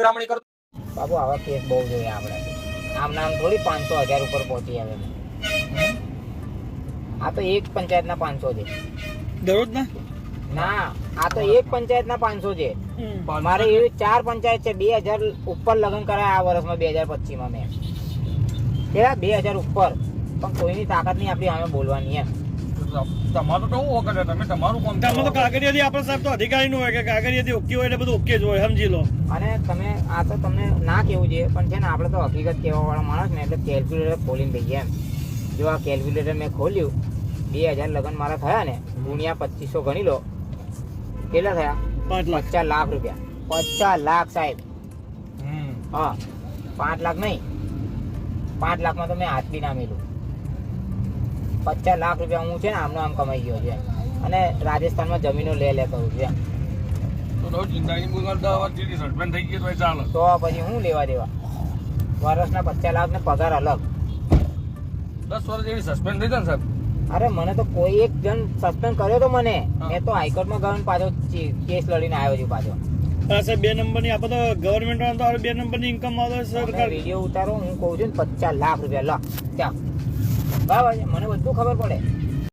ગ્રામણી કરતો? બાબુ આવા કેસ બહુ જોઈએ આપણે આમ નામ થોડી પાંચસો હજાર ઉપર પહોંચી આવે. આ તો એક પંચાયતના પાંચસો છે. દરરોજ ના? ના આ તો એક પંચાયતના પાંચસો છે. મારે એવી ચાર પંચાયત છે બે હજાર ઉપર લગ્ન કરાયા આ વર્ષમાં બે હજાર પચીસમાં મેં. કેવા? બે હજાર ઉપર. પણ કોઈની તાકાત નહીં આપણી અમે બોલવાની એમ. તમારું તો હું વખત તમે તમારું કોમ આમાં તો કાગળિયાથી આપણે સાહેબ તો અધિકારી નું હોય કે કાગળિયાથી ઓકે હોય એટલે બધું ઓકે જ હોય સમજી લો. અને તમે આ તો તમને ના કેવું જોઈએ પણ છે ને આપણે તો હકીકત કહેવા વાળા માણસ ને એટલે કેલ્ક્યુલેટર ખોલીને દઈએ એમ. જો આ કેલ્ક્યુલેટર મેં ખોલ્યું બે હજાર લગ્ન મારા થયા ને ગુણ્યા પચીસો ગણી લો. કેટલા થયા? પાંચ લાખ. પચાસ લાખ રૂપિયા. પચાસ લાખ સાહેબ. હમ. હા પાંચ લાખ નહીં. પાંચ લાખમાં તો મેં હાથ બી ના મેલું પચાસ લાખ રૂપિયા હું છે ને આમનો આમ કમાઈ ગયો છે અને રાજસ્થાનમાં જમીનો લે લે કરું છે તો પછી હું લેવા દેવા? વર્ષના પચાસ લાખ ને પગાર અલગ. દસ વર્ષ જેવી સસ્પેન્ડ થઈ જાય સાહેબ. અરે મને તો કોઈ એક જણ સસ્પેન્ડ કર્યો તો મને. મેં તો હાઈકોર્ટમાં ગયો પાછો કેસ લડીને આવ્યો છું પાછો. આ સાહેબ બે નંબરની આપણે તો ગવર્મેન્ટ તો બે નંબરની ઇન્કમ આવે સરકાર. વીડિયો ઉતારો હું કહું છું ને પચાસ લાખ રૂપિયા લા ત્યાં. બરાબર મને બધું ખબર પડે.